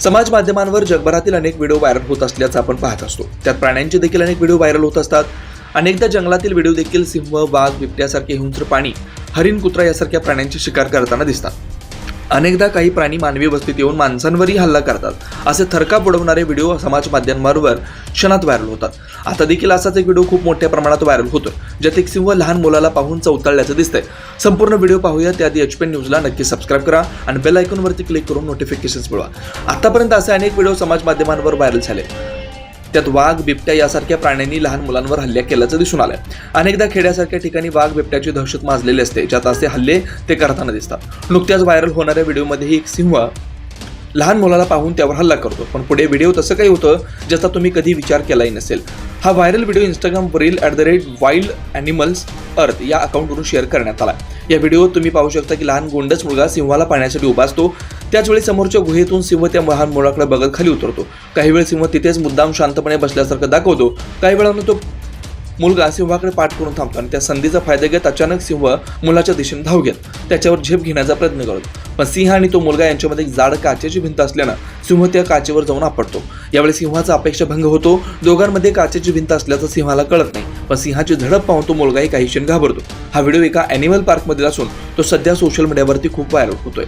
समाज माध्यमांवर जगभरातील अनेक व्हिडिओ व्हायरल होत असल्याचं आपण पाहत असतो. त्यात प्राण्यांचे देखील अनेक व्हिडिओ व्हायरल होत असतात. अनेकदा जंगलातील व्हिडिओ देखील सिंह वाघ बिबट्यासारखे हिंस्र प्राणी हरिण कुत्रा यासारख्या प्राण्यांची शिकार करताना दिसतात. अनेकदा काही प्राणी मानवी वस्तीत येऊन माणसांवरही हल्ला करतात. असे थरकाप बुडवणारे व्हिडिओ समाज माध्यमांवर क्षणात व्हायरल होतात. आता देखील असाच एक व्हिडिओ खूप मोठ्या प्रमाणात व्हायरल होतो ज्यात एक सिंह लहान मुलाला पाहून चौताळल्याचं दिसतंय. संपूर्ण व्हिडिओ पाहूया त्याआधी एच पी न्यूजला नक्की सबस्क्राईब करा आणि बेल आयकॉनवरती क्लिक करून नोटिफिकेशन्स मिळवा. आतापर्यंत असे अनेक व्हिडिओ समाज माध्यमांवर व्हायरल झाले. त्यात वाघ बिबट्या यासारख्या प्राण्यांनी लहान मुलांवर हल्ल्या केल्याचं दिसून आलंय. अनेकदा खेड्यासारख्या ठिकाणी वाघ बिबट्याची दहशत माजलेली असते ज्यात असे हल्ले ते करताना दिसतात. नुकत्याच व्हायरल होणाऱ्या व्हिडिओमध्येही एक सिंह लहान मुलाला पाहून त्यावर हल्ला करतो. पण पुढे व्हिडिओ तसं काही होतं ज्याचा तुम्ही कधी विचार केलाही नसेल. हा viral video इंस्टाग्रामवरील at the rate wild animals earth या अकाउंटवरून शेअर करण्यात आला या व्हिडिओत तुम्ही पाहू शकता की लहान गोंडस मुलगा सिंहाला पाहण्यासाठी उभा असतो त्याचवेळी समोरच्या गुहेतून सिंह त्या लहान मुलाकडे बघत खाली उतरतो. काही वेळ सिंह तिथेच मुद्दाम शांतपणे बसल्यासारखं दाखवतो. काही वेळानं तो मुलगा सिंहाकडे पाठ करून थांबतो आणि त्या संधीचा फायदा घेत अचानक सिंह मुलाच्या दिशेने धाव घेत. त्याच्यावर झेप घेण्याचा प्रयत्न करतो. पण सिंह आणि तो मुलगा यांच्यामध्ये एक जाड काचेची भिंत असल्यानं सिंह त्या काचेवर जाऊन आपटतो. यावेळी सिंहाचा अपेक्षा भंग होतो. दोघांमध्ये काचेची भिंत असल्याचं सिंहाला कळत नाही. पण सिंहाची झडप पाहून तो मुलगाही काही क्षण घाबरतो. हा व्हिडिओ एका अॅनिमल पार्कमधील असून तो सध्या सोशल मीडियावरती खूप व्हायरल होतोय.